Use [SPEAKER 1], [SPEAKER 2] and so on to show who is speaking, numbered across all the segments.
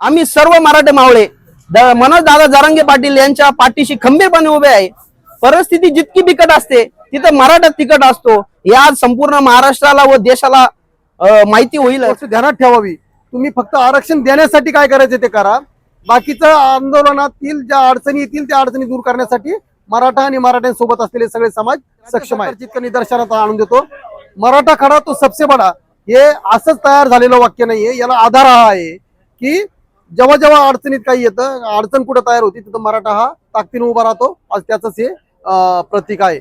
[SPEAKER 1] आम्ही सर्व मराठे मावळे द- मनोज दादा जरांगे पाटील यांच्या पाठीशी खंबीरपणे उभे आहे. परिस्थिती जितकी बिकट असते तिथं मराठा तिकट असतो. या संपूर्ण महाराष्ट्राला व देशाला माहिती होईल.
[SPEAKER 2] ध्यानात ठेवावी. तुम्ही फक्त आरक्षण देण्यासाठी काय करायचे ते करा. बाकीचं आंदोलनातील ज्या अडचणी येतील त्या अडचणी दूर करण्यासाठी मराठा आणि मराठ्यांसोबत असलेले सगळे समाज सक्षम आहेत जितकं निदर्शनात आणून देतो मराठा खडा तो सबसे बडा. हे असंच तयार झालेलं वाक्य नाहीये. याला आधार हा आहे की जेव्हा जेव्हा अडचणीत काही येतं अडचण कुठं तयार होती तिथं मराठा हा ताकदीने उभा राहतो. आज त्याचंच हे प्रतीक आहे.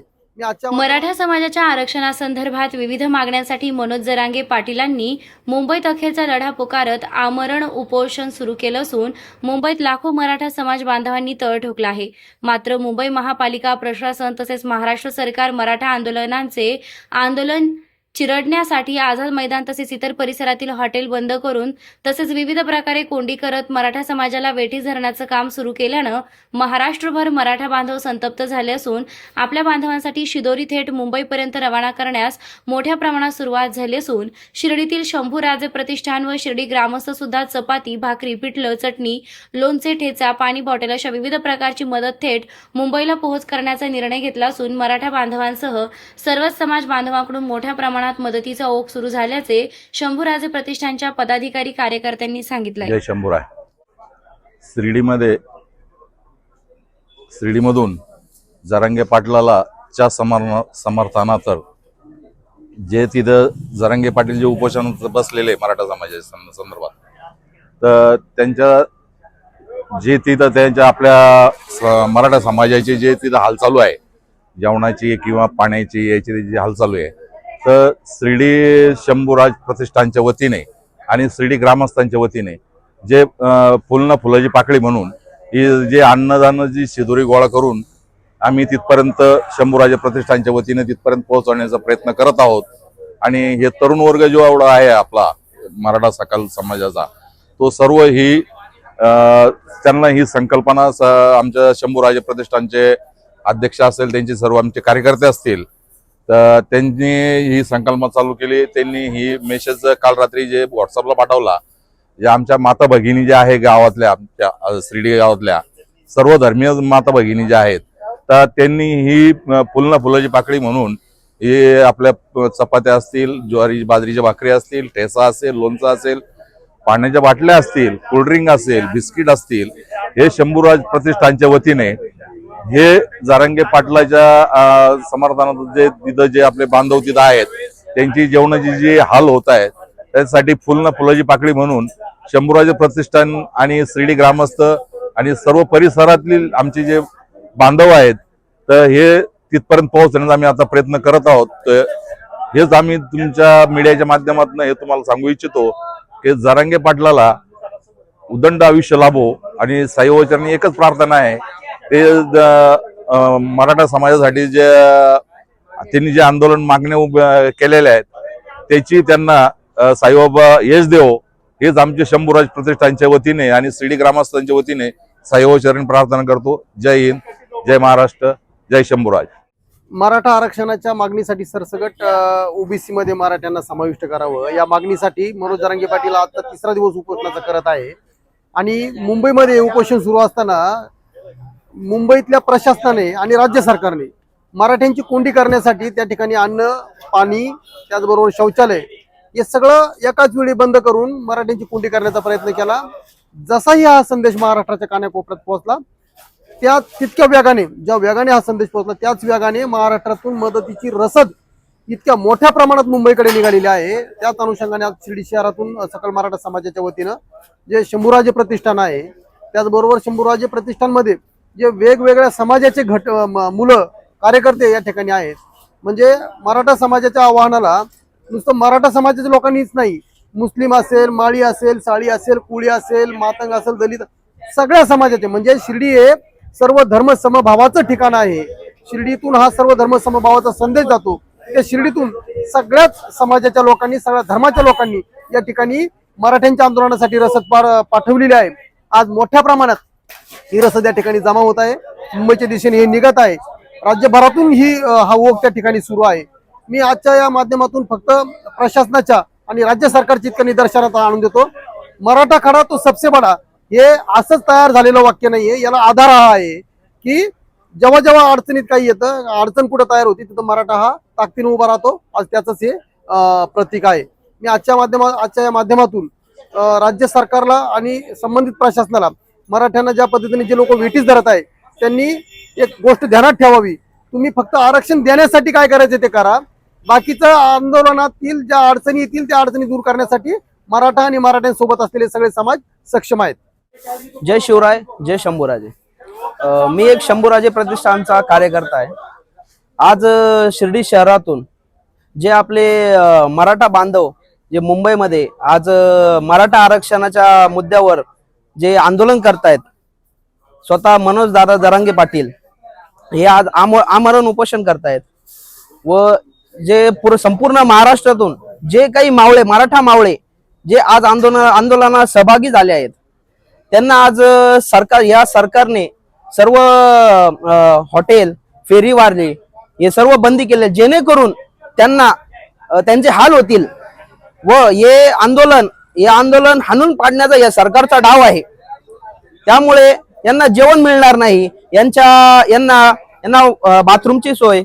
[SPEAKER 3] मराठा समाजाच्या आरक्षणासंदर्भात विविध मागण्यांसाठी मनोज जरांगे पाटीलांनी मुंबईत अखेरचा लढा पुकारत आमरण उपोषण सुरू केलं असून मुंबईत लाखो मराठा समाज बांधवांनी तळ ठोकला आहे. मात्र मुंबई महापालिका प्रशासन तसेच महाराष्ट्र सरकार मराठा आंदोलनांचे आंदोलन चिरडण्यासाठी आझाद मैदान तसेच इतर परिसरातील हॉटेल बंद करून तसेच विविध प्रकारे कोंडी करत मराठा समाजाला वेठी धरण्याचं काम सुरू केल्यानं महाराष्ट्रभर मराठा बांधव संतप्त झाले असून आपल्या बांधवांसाठी शिदोरी थेट मुंबईपर्यंत रवाना करण्यास मोठ्या प्रमाणात सुरुवात झाली असून शिर्डीतील शंभूराजे प्रतिष्ठान व शिर्डी ग्रामस्थ सुद्धा चपाती भाकरी पिठलं चटणी लोणचे ठेचा पाणी बॉटल अशा विविध प्रकारची मदत थेट मुंबईला पोहोच करण्याचा निर्णय घेतला असून मराठा बांधवांसह सर्वच समाज बांधवांकडून मोठ्या प्रमाणात मदतीचा ओघ सुरू झाल्याचे शंभूराजे प्रतिष्ठानच्या पदाधिकारी कार्यकर्त्यांनी सांगितलं
[SPEAKER 4] जय शंभूराय. शिर्डीमध्ये शिर्डीमधून जरांगे पाटलाला च्या समर्थना समर्थनार्थ जे तिथं जरांगे पाटील जे उपोषण बसलेले मराठा समाजाच्या संदर्भात तर त्यांच्या जे तिथं त्यांच्या आपल्या मराठा समाजाचे जे तिथं हाल चालू आहे जेवणाची किंवा पाण्याची याची जी हाल चालू आहे तर श्रीडी शंभूराज प्रतिष्ठानच्या वतीने आणि श्रीडी ग्रामस्थांच्या वतीने जे फुलनं फुलाची पाकळी म्हणून ही जे अन्नदान जी शिदोरी गोळा करून आम्ही तिथपर्यंत शंभूराजे प्रतिष्ठानच्या वतीने तिथपर्यंत पोहोचवण्याचा प्रयत्न करत आहोत. आणि हे तरुण वर्ग जो एवढा आहे आपला मराठा सकाल समाजाचा तो सर्व ही त्यांना ही संकल्पना स- आमच्या शंभूराजे प्रतिष्ठानचे अध्यक्ष असेल त्यांचे सर्व आमचे कार्यकर्ते असतील तर त्यांनी ही संकल्पना चालू केली. त्यांनी ही मेसेज काल रात्री जे व्हॉट्सअपला पाठवला जे आमच्या माता भगिनी ज्या आहे गावातल्या आमच्या श्रीडी शिर्डी गावातल्या सर्व धर्मीय माता भगिनी ज्या आहेत तर त्यांनी ही अ, फुलना फुलाची पाकळी म्हणून हे आपल्या चपात्या असतील ज्वारी बाजरीच्या भाकरी असतील ठेसा असेल लोणचं असेल पाण्याच्या बाटल्या असतील कोल्ड्रिंक असेल बिस्किट असतील हे शंभूराज प्रतिष्ठानच्या वतीने हे जारंगे पाटलाच्या समर्थनात जे तिथं जे आपले बांधव तिथं आहेत त्यांची जेवणाची जी हाल होत आहेत त्यासाठी फुलं फुलाची पाकळी म्हणून शंभूराजे प्रतिष्ठान आणि श्रीडी ग्रामस्थ आणि सर्व परिसरातील आमचे जे बांधव आहेत तर हे तिथपर्यंत पोहोचण्याचा आम्ही आता प्रयत्न करत आहोत. तर हेच आम्ही तुमच्या मीडियाच्या माध्यमातून हे तुम्हाला सांगू इच्छितो की जरांगे पाटलाला उदंड आयुष्य लाभो आणि साईवचरणी एकच प्रार्थना आहे ते मराठा समाजासाठी जे त्यांनी जे आंदोलन मागण्या केलेल्या आहेत त्याची त्यांना साईबाबा यश देव हेच आमचे शंभूराज प्रतिष्ठानच्या वतीने आणि शिर्डी ग्रामस्थांच्या वतीने साईबाबा प्रार्थना करतो. जय हिंद जय महाराष्ट्र जय शंभूराज.
[SPEAKER 2] मराठा आरक्षणाच्या मागणीसाठी सरसगट ओबीसी मध्ये मराठ्यांना समाविष्ट करावं या मागणीसाठी मनोज जरांगे पाटील आता तिसरा दिवस उपोषणाचा करत आहे. आणि मुंबईमध्ये उपोषण सुरू असताना मुंबईतल्या प्रशासनाने आणि राज्य सरकारने मराठ्यांची कोंडी करण्यासाठी त्या ठिकाणी अन्न पाणी त्याचबरोबर शौचालय हे सगळं एकाच वेळी बंद करून मराठ्यांची कोंडी करण्याचा प्रयत्न केला. जसाही हा संदेश महाराष्ट्राच्या कानाकोपऱ्यात पोहोचला त्या तितक्या वेगाने ज्या वेगाने हा संदेश पोहोचला त्याच वेगाने महाराष्ट्रातून मदतीची रसद इतक्या मोठ्या प्रमाणात मुंबईकडे निघालेली आहे. त्याच अनुषंगाने आज शिर्डी शहरातून सकल मराठा समाजाच्या वतीनं जे शंभूराजे प्रतिष्ठान आहे त्याचबरोबर शंभूराजे प्रतिष्ठानमध्ये जे वेगवेगळ्या समाजाचे घट मुलं कार्यकर्ते या ठिकाणी आहेत. म्हणजे मराठा समाजाच्या आव्हानाला नुसतं मराठा समाजाच्या लोकांनीच नाही. मुस्लिम असेल माळी असेल साळी असेल कुळी असेल मातंग असेल दलित सगळ्या समाजाचे. म्हणजे शिर्डी हे सर्व धर्म समभावाचं ठिकाण आहे. शिर्डीतून हा सर्व धर्म समभावाचा संदेश जातो. त्या शिर्डीतून सगळ्याच समाजाच्या लोकांनी सगळ्या धर्माच्या लोकांनी या ठिकाणी मराठ्यांच्या आंदोलनासाठी रसद पार- पाठवलेली आहे. आज मोठ्या प्रमाणात ही रस त्या ठिकाणी जमा होत आहे. मुंबईच्या दिशेने हे निघत आहे. राज्यभरातून ही हा ओघ त्या ठिकाणी सुरू आहे. मी आजच्या या माध्यमातून फक्त प्रशासनाच्या आणि राज्य सरकारची इतकं निदर्शनात आणून देतो. मराठा खडा तो सबसे बडा. हे असंच तयार झालेलं वाक्य नाहीये. याला आधार हा आहे की जेव्हा जेव्हा अडचणीत काही येतं अडचण कुठं तयार होती तिथं मराठा हा ताकदीने उभा राहतो. आज त्याचंच हे प्रतीक आहे. मी आजच्या माध्यमा आजच्या या माध्यमातून राज्य सरकारला आणि संबंधित प्रशासनाला मराठ्यांना ज्या पद्धतीने जे लोक वेटीस धरत आहे त्यांनी एक गोष्ट ध्यानात ठेवावी. तुम्ही फक्त आरक्षण देण्यासाठी काय करायचे ते करा. बाकीचं आंदोलनातील ज्या अडचणी येतील त्या अडचणी दूर करण्यासाठी मराठा आणि मराठ्यांसोबत असलेले सगळे समाज सक्षम आहेत.
[SPEAKER 1] जय शिवराय जय शंभूराजे. मी एक शंभूराजे प्रतिष्ठानचा कार्यकर्ता आहे. आज शिर्डी शहरातून जे आपले मराठा बांधव जे मुंबईमध्ये आज मराठा आरक्षणाच्या मुद्द्यावर जे आंदोलन करतायत स्वतः मनोज दादा जरांगे पाटील हे आज आम आमरण उपोषण करतायत. व जे संपूर्ण महाराष्ट्रातून जे काही मावळे मराठा मावळे जे आज आंदोलन आंदोलनात सहभागी झाले आहेत त्यांना आज सरकार या सरकारने सर्व हॉटेल फेरीवारले हे सर्व बंदी केले जेणेकरून त्यांना त्यांचे हाल होतील. व हे आंदोलन हे आंदोलन हाणून पाडण्याचा या सरकारचा डाव आहे. त्यामुळे यांना जेवण मिळणार नाही. यांच्या यांना यांना बाथरूमची सोय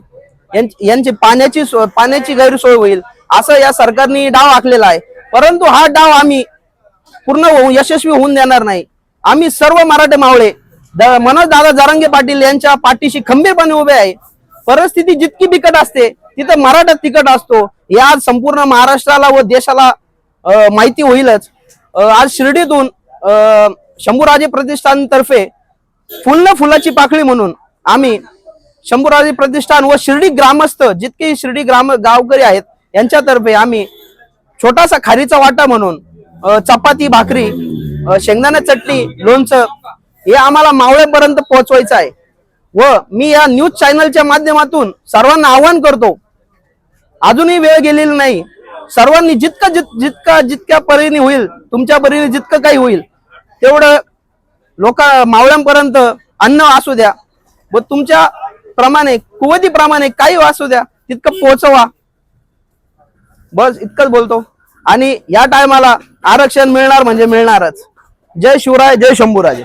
[SPEAKER 1] यांची पाण्याची सोय पाण्याची गैरसोय होईल असं या सरकारने डाव आखलेला आहे. परंतु हा डाव आम्ही पूर्ण होऊ यशस्वी होऊन देणार नाही. आम्ही सर्व मराठे मावळे मनोज दादा जारंगे पाटील यांच्या पाठीशी खंबीरपणे उभे आहे. परिस्थिती जितकी बिकट असते तिथं मराठा तिकट असतो. या आज संपूर्ण महाराष्ट्राला व देशाला माहिती होईलच. आज शिर्डीतून शंभूराजे प्रतिष्ठानतर्फे फुल न फुलाची पाकळी म्हणून आम्ही शंभूराजे प्रतिष्ठान व शिर्डी ग्रामस्थ जितके शिर्डी ग्राम गावकरी आहेत यांच्यातर्फे आम्ही छोटासा खारीचा वाटा म्हणून चपाती भाकरी शेंगदाणा चटणी लोणचं हे आम्हाला मावळेपर्यंत पोहोचवायचं आहे. व मी या न्यूज चॅनलच्या माध्यमातून सर्वांना आवाहन करतो अजूनही वेळ गेलेली नाही सर्वांनी जितकं जित जितका जितक्या परीने होईल तुमच्या परीने जितकं काही होईल तेवढं लोक मावळ्यांपर्यंत अन्न असू द्या. व तुमच्या प्रमाणे कुवतीप्रमाणे काही असू द्या तितकं पोहोचवा बस इतकंच बोलतो. आणि या टायमाला आरक्षण मिळणार म्हणजे मिळणारच. जय शिवराय जय शंभूराजे.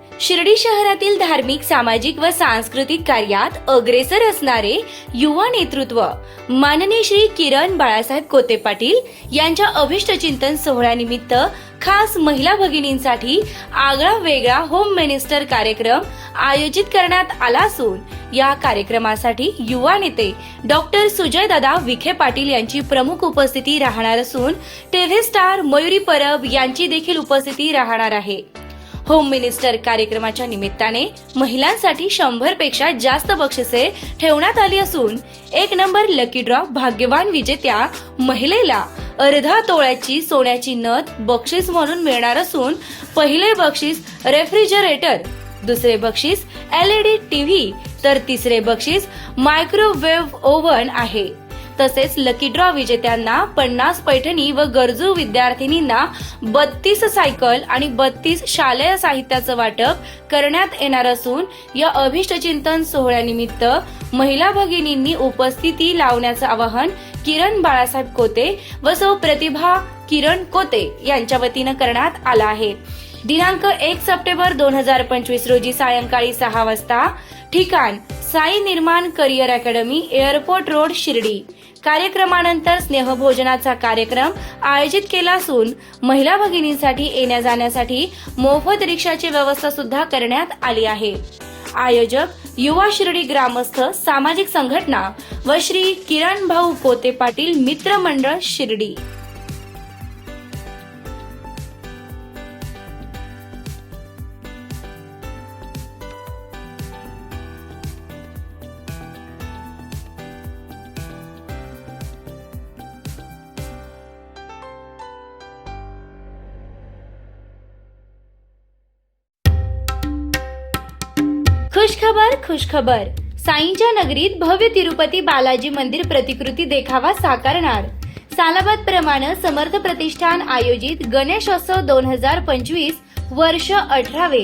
[SPEAKER 3] शिर्डी शहरातील धार्मिक सामाजिक व सांस्कृतिक कार्यात अग्रेसर असणारे युवा नेतृत्व. माननीय श्री किरण बाळासाहेब कोते पाटील यांच्या अभिष्टचिंतन सोहळ्यानिमित्त खास महिला भगिनींसाठी आगळा वेगळा होम मिनिस्टर कार्यक्रम आयोजित करण्यात आला असून या कार्यक्रमासाठी युवा नेते डॉक्टर सुजयदादा विखे पाटील यांची प्रमुख उपस्थिती राहणार असून टीव्ही स्टार मयुरी परब यांची देखील उपस्थिती राहणार आहे. होम मिनिस्टर कार्यक्रमाच्या निमित्ताने महिलांसाठी शंभरपेक्षा जास्त बक्षिसे ठेवण्यात आली असून एक नंबर लकी ड्रॉ भाग्यवान विजेत्या महिलेला अर्धा तोळ्याची सोन्याची नथ बक्षीस म्हणून मिळणार असून पहिले बक्षीस रेफ्रिजरेटर दुसरे बक्षीस एलईडी टीव्ही तर तिसरे बक्षीस मायक्रोवेव्ह ओव्हन आहे. तसेच लकी ड्रॉ विजेत्यांना पन्नास पैठणी व गरजू विद्यार्थिनींना बत्तीस सायकल आणि बत्तीस शालेय साहित्याचं वाटप करण्यात येणार असून या अभिष्ट चिंतन सोहळ्यानिमित्त महिला भगिनींनी उपस्थिती लावण्याचं आवाहन किरण बाळासाहेब कोते व सौ प्रतिभा किरण कोते यांच्या वतीनं करण्यात आला आहे. दिनांक एक सप्टेंबर दोन हजार पंचवीस रोजी सायंकाळी सहा वाजता ठिकाण Sai Nirman career academy airport road Shirdi. कार्यक्रमानंतर स्नेहभोजनाचा कार्यक्रम आयोजित केला असून महिला भगिनींसाठी येण्या जाण्यासाठी मोफत रिक्षाची व्यवस्था सुद्धा करण्यात आली आहे. आयोजक युवा शिर्डी ग्रामस्थ सामाजिक संघटना व श्री किरण भाऊ पोते पाटील मित्र मंडळ शिर्डी. खुशखबर खुशखबर. साईंच्या नगरीत भव्य तिरुपती बालाजी मंदिर प्रतिकृती देखावा साकारणार. सालाबाद प्रमाणे समर्थ प्रतिष्ठान आयोजित गणेशोत्सव दोन हजार पंचवीस वर्ष अठरावे.